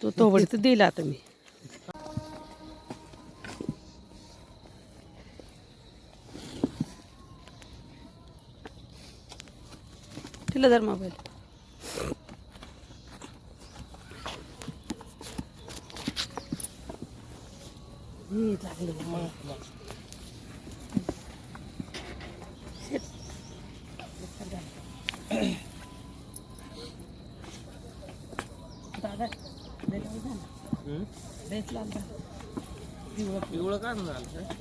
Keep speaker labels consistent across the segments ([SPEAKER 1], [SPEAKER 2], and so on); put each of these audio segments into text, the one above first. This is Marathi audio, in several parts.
[SPEAKER 1] तो तोबडी दिला आता मी तिला जर मोबाईल. लागले लागली दादा लय लाल झाला. लयच लाल झाला. पिवळं
[SPEAKER 2] पिवळं का झालं.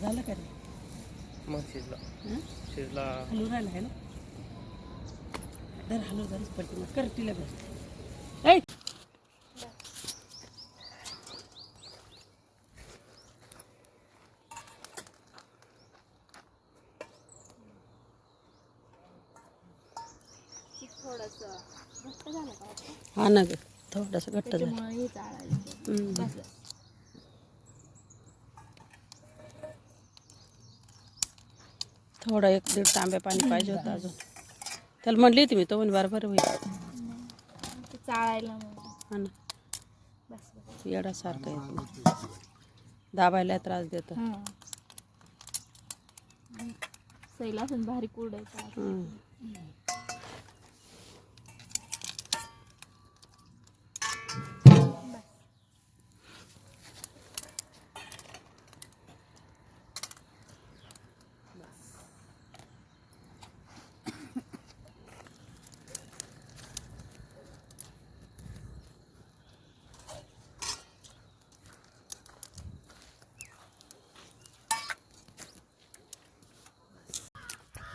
[SPEAKER 1] झालं का रे
[SPEAKER 2] मग शिजला? शिजला.
[SPEAKER 1] हलू राहिला आहे ना दर हलू दरच पडते मग. कर तिला बस ऐ
[SPEAKER 3] थोडंसं घट्ट झालं का वाटतं?
[SPEAKER 1] हा ना ग. थोडंसं घट्ट झालं. थोडं एक दीड तांब्या पाणी पाहिजे होतं अजून. त्याला म्हणली होती मी तो म्हणे बरोबर होईल.
[SPEAKER 3] चाळायला
[SPEAKER 1] हा ना. येडासारखं येत नाही दाबायला त्रास देतं.
[SPEAKER 3] सैला पण भारी कुरडायचा
[SPEAKER 1] हं.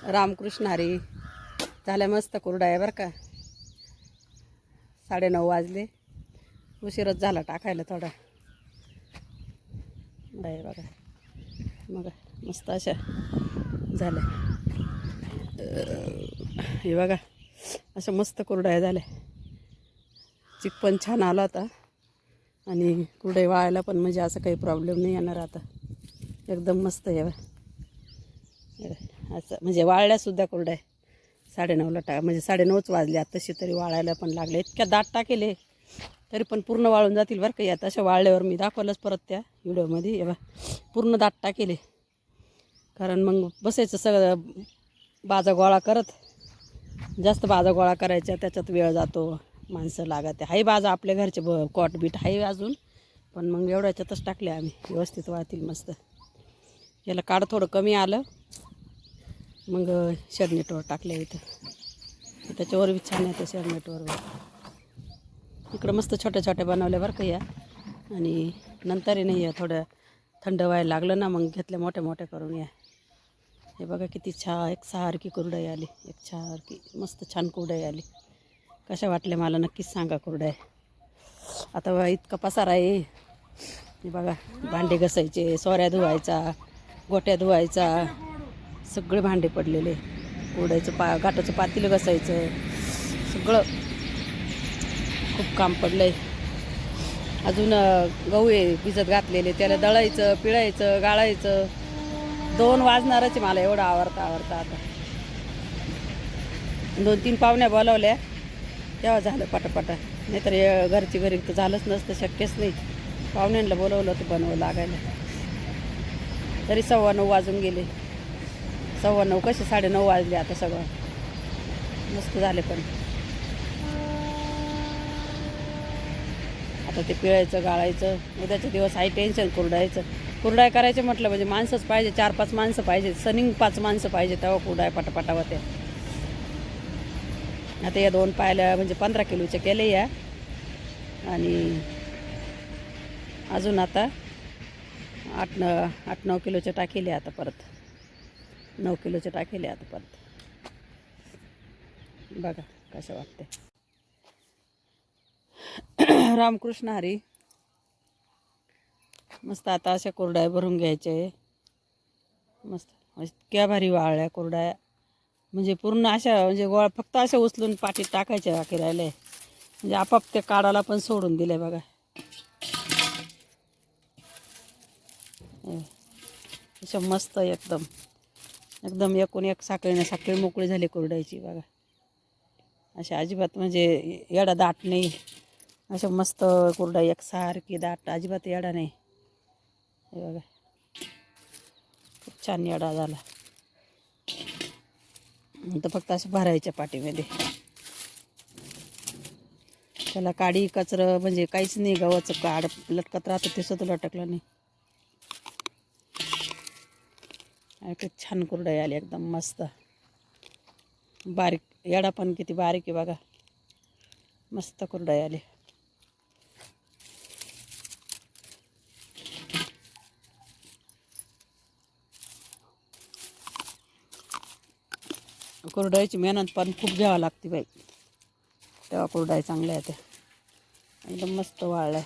[SPEAKER 1] रामकृष्ण हरी. झाल्या मस्त कुरडा आहे बरं का. साडेनऊ वाजले. उशीरच झाला टाकायला थोडा. बाय बघा. मग मस्त अशा झाल्या. हे बघा. अशा मस्त कुरड्या झाल्या. चिक पण छान आला होता. आणि कुरडे वाळायला पण म्हणजे असं काही प्रॉब्लेम नाही येणार आता. एकदम मस्त आहे बघा. असं. म्हणजे वाळल्यासुद्धा कोरड्या. साडेनऊला टा म्हणजे साडेनऊच वाजले. आता तशी तरी वाळायला पण लागले. इतक्या दाट टाकेले तरी पण पूर्ण वाळून जातील बरं का. या तशा वाळल्यावर मी दाखवलंच परत त्या व्हिडिओमध्ये. बा पूर्ण दाट टाकेले कारण मग बसायचं सगळं बाजा गोळा करत. जास्त बाजा गोळा करायच्या त्याच्यात वेळ जातो. माणसं लागत. आहे बाजा आपल्या घरचे ब कॉट बीट आहे अजून. पण मग एवढ्याच्यातच टाकले आम्ही. व्यवस्थित वाळतील मस्त. याला काढ थोडं कमी आलं. मग शेडनेटवर टाकले इथं. त्याच्यावर बी छान येतं शेडनेटवर इकडं मस्त छोट्या छोट्या बनवल्या बरं का या. आणि नंतरही नाही या थोडं थंड व्हायला लागलं ना मग घेतल्या मोठ्या मोठ्या करून या. हे बघा किती छा एक सारखी कुरडई आली. एक सारखी मस्त छान कुरडई आली. कशा वाटल्या मला नक्कीच सांगा कुरडई आता इतका पसारा आहे. हे बघा भांडे घसायचे सोऱ्या धुवायचा गोट्या धुवायचा. सगळे भांडे पडलेले. ओढायचं पा गाठाचं पातील घसायचं. सगळं. खूप काम पडलं आहे अजून गहू आहे भिजत घातलेले. त्याला दळायचं पिळायचं गाळायचं. दोन वाजणारच आहे मला एवढं आवडता आवडता आता. दोन तीन पाहुण्या बोलावल्या. तेव्हा झालं पटापटा. नाहीतर घरची घरी तर झालंच नसतं शक्यच नाही. पाहुण्यांना बोलवलं तर बनवं लागायला. तरी सव्वा नऊ वाजून गेले. सव्वा नऊ कसे साडेनऊ वाजले आता सगळं? मस्त झाले पण. आता ते पिळायचं गाळायचं उद्याचे दिवस आहे टेन्शन कुरडायचं. कुरडाय करायचे म्हटलं म्हणजे माणसंच पाहिजे चार पाच माणसं पाहिजे सनिंग पाच माणसं पाहिजे तेव्हा कुरडाय पटापटा होते. आता या दोन पायल्या म्हणजे पंधरा किलोच्या केले या. आणि अजून आता आठ न आठ नऊ किलोच्या टाकेले आता परत. नऊ किलोचे टाकेले आता परत बघा कसं वाटते रामकृष्ण हरी. मस्त आता अशा कोरड्या भरून घ्यायचे. मस्त इतक्या भारी वाळल्या कोरड्या. म्हणजे पूर्ण अशा म्हणजे गोळा फक्त अशा उचलून पाठीत टाकायच्या बाकी राहिले म्हणजे आपाप ते काढाला पण सोडून दिले बघा. अशा मस्त एकदम. एकदम एकूण एक साखळी ना साखळी मोकळी झाली कुरडायची बघा. अशा अजिबात म्हणजे येडा दाट नाही. अशा मस्त कुरडा एकसारखी दाट अजिबात येडा नाही. हे बघा. खूप छान येडा झाला. तर फक्त असं भरायच्या पाठीमध्ये त्याला काडी कचरं म्हणजे काहीच नाही गव्हाचं काड. लटकत राहतं ते सुद्धा लटकलं नाही आणि खूप छान कुरडाई आली एकदम मस्त. बारीक येडा पण किती बारीक आहे बघा. मस्त कुरडई आली. कुरडईची मेहनत पण खूप घ्यावं लागते बाई. तेव्हा कुरडाई चांगल्या येते. एकदम मस्त वाळल्या.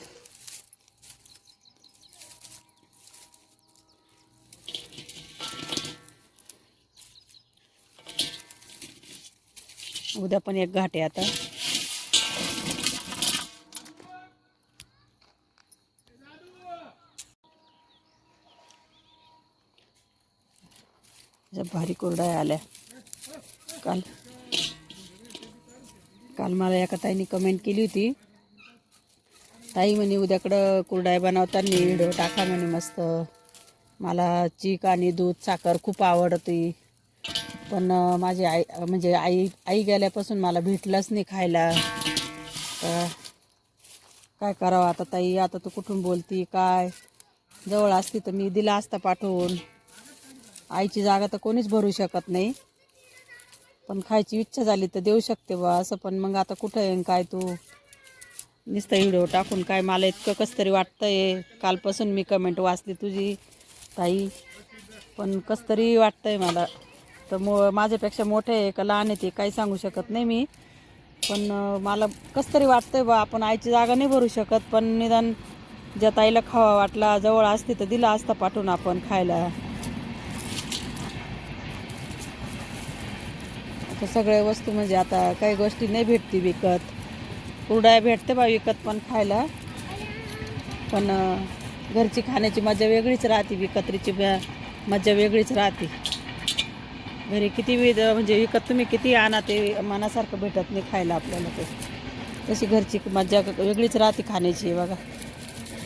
[SPEAKER 1] उद्या पण एक घाट आहे आता भारी कुरडाई आल्या. काल काल मला एका ताईने कमेंट केली होती. ताई म्हणे उद्याकडं कुरडाय बनवताना व्हिडिओ टाका म्हणे मस्त. मला चीक आणि दूध साखर खूप आवडते. पण माझी आई म्हणजे आई आई गेल्यापासून मला भेटलंच नाही खायला. तर काय करावं आता ताई? आता तू कुठून बोलती? काय? जवळ असती तर मी दिला असता पाठवून. आईची जागा तर कोणीच भरू शकत नाही. पण खायची इच्छा झाली तर देऊ शकते बा. असं पण मग आता कुठं येईन काय तू? नुसतं व्हिडिओ टाकून काय मला इतकं कसं तरी वाटतंय. कालपासून मी कमेंट वाचली तुझी ताई. पण कसं तरी वाटतंय मला. तर मो माझ्यापेक्षा मोठे आहे का लहान आहे ते काही सांगू शकत नाही मी. पण मला कसं तरी वाटतंय बा आपण आईची जागा नाही भरू शकत पण निदान ज्या ताईला खावा वाटला जवळ असते तर दिला असता पाठवून आपण खायला. तर सगळ्या वस्तू म्हणजे आता काही गोष्टी नाही भेटते विकत. कुरडाया भेटते बा विकत पण खायला. पण घरची खाण्याची मजा वेगळीच राहते विकत्रीची मजा वेगळीच राहते. घरी किती विध म्हणजे विकत तुम्ही किती आणा ते मनासारखं भेटत नाही खायला आपल्याला ते. तशी घरची मज्जा वेगळीच राहते खाण्याची बघा.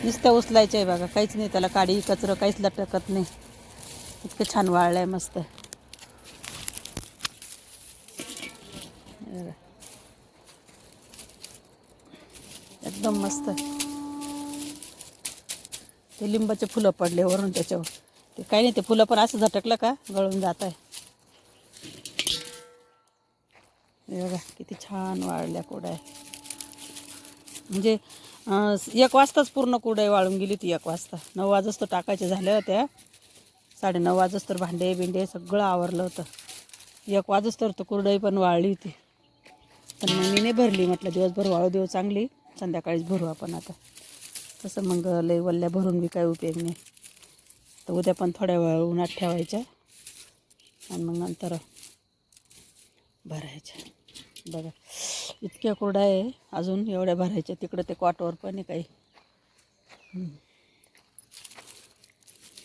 [SPEAKER 1] नुसतं उचलायचं आहे बघा काहीच नाही त्याला काडी कचरं काहीच लटकत नाही. इतकं छान वाळलं आहे मस्त एकदम मस्त. ते लिंबाचे फुलं पडले वरून त्याच्यावर. ते काही नाही ते फुलं पण असं झटकलं का गळून जात आहे हे बघा किती छान वाळल्या कोड्या म्हणजे एक वाजताच पूर्ण कुडाई वाळून गेली ती एक वाजता. नऊ वाजच तर टाकायच्या झाल्या होत्या. साडेनऊ वाजच तर भांडे बिंडे सगळं आवरलं होतं. एक वाजच तर तो कुरडई पण वाळली होती. पण मग मी नाही भरली म्हटलं दिवसभर वाळू देऊ चांगली संध्याकाळीच भरू आपण आता. तसं मग लई वल्ल्या भरून बी काय उपयोग नाही. तर उद्या पण थोड्या वेळ उन्हात ठेवायच्या. आणि मग नंतर भरायच्या. बघा इतक्या कुरडा आहे. अजून एवढ्या भरायच्या. तिकडं ते क्वाटवर पण आहे काही.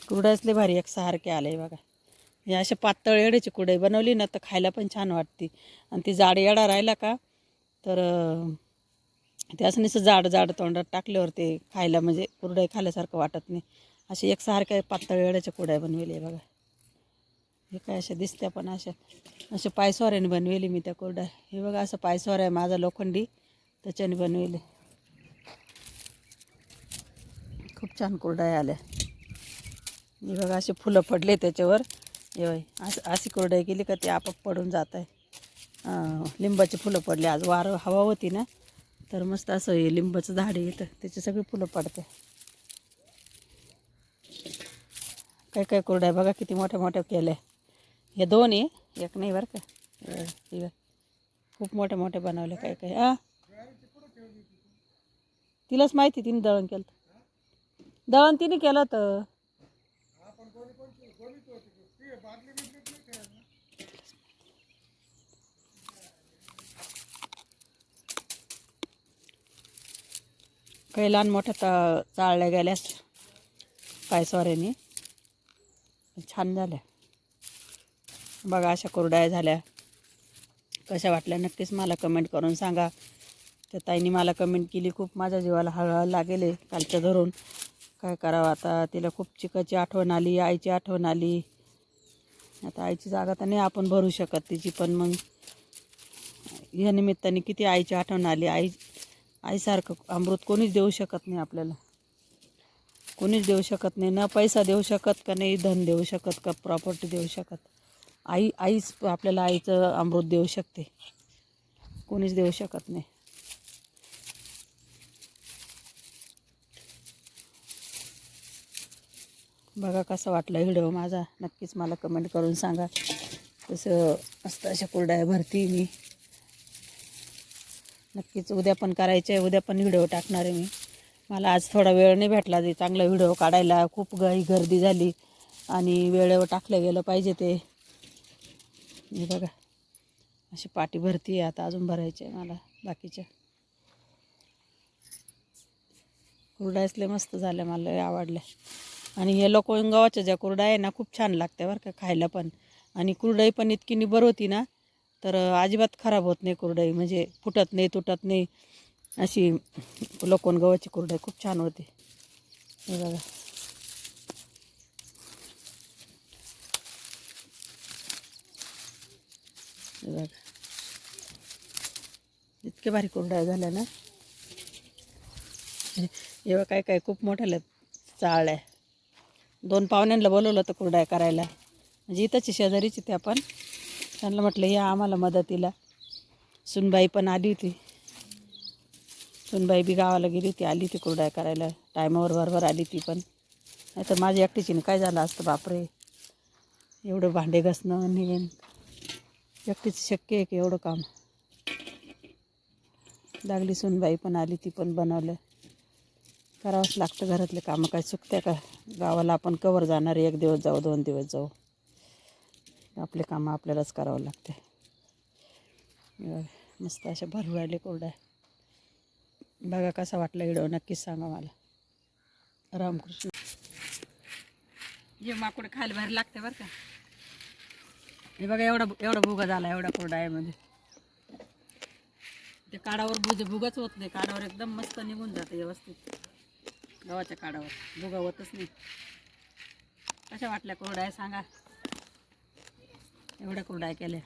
[SPEAKER 1] कुरडायच भारी एक सारखे आले बघा. हे अशा पातळ एड्याची कुरडई बनवली ना तर खायला पण छान वाटते. आणि ती जाड येडा राहिला का तर अं, ते असं जाड जाड तोंडात टाकल्यावर ते खायला म्हणजे कुरडई खाल्यासारखं वाटत नाही. असे एकसारख्या पातळ एड्याच्या बनवली आहे बघा. हे काय अशा दिसत्या पण अशा अशा पायसवाऱ्याने बनवेली मी त्या कोरड्या. हे बघा असं पायसवार आहे माझा लोखंडी त्याच्याने बनवेली. खूप छान कोरड्या आल्या. हे बघा असे फुलं पडले त्याच्यावर. हे बाई असं अशी कोरडाई केली का ते आपाप पडून जात आहे लिंबाची फुलं पडली. आज वारं हवा होती ना तर मस्त असं हे लिंबाचं झाड येतं त्याची सगळी फुलं पडते काय काय कोरड्या बघा किती मोठ्या मोठ्या केल्या. हे दोन आहे एक नाही बरं का? खूप मोठे मोठे बनवले काय काय. हा. तिलाच माहिती तिने दळण केलं दळण तिने केलं तर काही लहान मोठ्या ता चाळल्या गेल्यास पायसवाऱ्याने छान झाल्या. बघा अशा कोरड्या झाल्या. कशा वाटल्या नक्कीच मला कमेंट करून सांगा. त्या ताईने मला कमेंट केली खूप माझ्या जीवाला हळहळ लागेल कालच्या धरून काय करावं आता? तिला खूप चिकाची आठवण आली आईची आठवण आली. आता आईची जागा तर नाही आपण भरू शकत तिची पण मग या निमित्ताने किती आईची आठवण आली. आई आईसारखं अमृत कोणीच देऊ शकत नाही आपल्याला. कोणीच देऊ शकत नाही. ना पैसा देऊ शकत का नाही? धन देऊ शकत का? प्रॉपर्टी देऊ शकत? आई आईच आपल्याला आईचं अमृत देऊ शकते. कोणीच देऊ शकत नाही. बघा कसा वाटला व्हिडिओ माझा. नक्कीच मला कमेंट करून सांगा. तसं मस्त अशा कुरड्या भरती मी. नक्कीच उद्या पण करायचे आहे. उद्या पण व्हिडिओ टाकणार आहे मी. मला आज थोडा वेळ नाही भेटला ते चांगला व्हिडिओ काढायला. खूप गाई गर्दी झाली. आणि वेळेवर टाकलं गेलं पाहिजे ते. हे बघा. अशी पाटी भरती आहे आता अजून भरायची आहे मला बाकीच्या. कुरड्या असले मस्त झाल्या मला आवडल्या. आणि हे लोक गव्हाच्या ज्या कुरड्या आहे ना खूप छान लागते बरं का खायला पण. आणि कुरडाई पण इतकी निबर होती ना तर अजिबात खराब होत नाही कुरडई. म्हणजे फुटत नाही तुटत नाही. अशी लोकवन गव्हाची कुरडाई खूप छान होती. हे बघा. बघा. इतके भारी कुरड्या झाल्या ना. एवढं काय काय खूप मोठ्या आहे. दोन पाहुण्यांना बोलवलं होतं कुरडाय करायला. म्हणजे इथंची शेजारीची त्या पण त्यांना म्हटलं या आम्हाला मदतीला. सुनबाई पण आली होती. सुनबाई बी गावाला गेली होती आली ती कुरडाय करायला. टायमावर बरोबर आली ती पण. नाही तर माझ्या एकटीची काय झालं असतं बापरे. एवढं भांडे घसणं निघेन एकटीच शक्य आहे की एवढं काम. लागली सुनबाई पण आली ती पण बनवलं. करावंच लागतं घरातले कामं. काय चुकत्या का? गावाला आपण कवर जाणार एक दिवस जाऊ दोन दिवस जाऊ. आपले कामं आपल्यालाच करावं लागते. मस्त अशा भरू राहिले कोरड्या. बघा कसा वाटला व्हिडिओ. नक्कीच सांगा मला. रामकृष्ण. जे माकूड खायला बाहेर लागते बरं का? हे बघा एवढा एवढा भुगा झाला एवढा कोरडा आहे म्हणजे ते काडावर भुज भुगाच होत नाही. काडावर एकदम मस्त निघून जाते व्यवस्थित. गव्हाच्या काडावर. भुगा होतच नाही. कशा वाटल्या कोरड्या सांगा? एवढ्या कोरड्या केल्या.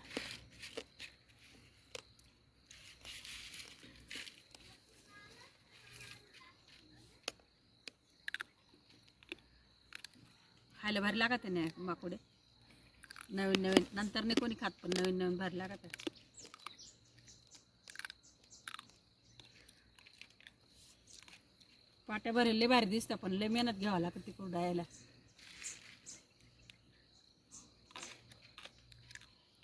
[SPEAKER 1] खायला भारी लागत नाही माकुडे? नवीन नवीन नंतर नाही कोणी खात पण नवीन नवीन भरला का तर पाट्या भरले लय भारी दिसतं पण लय मेहनत घ्यावं लागतं तिकडून डायला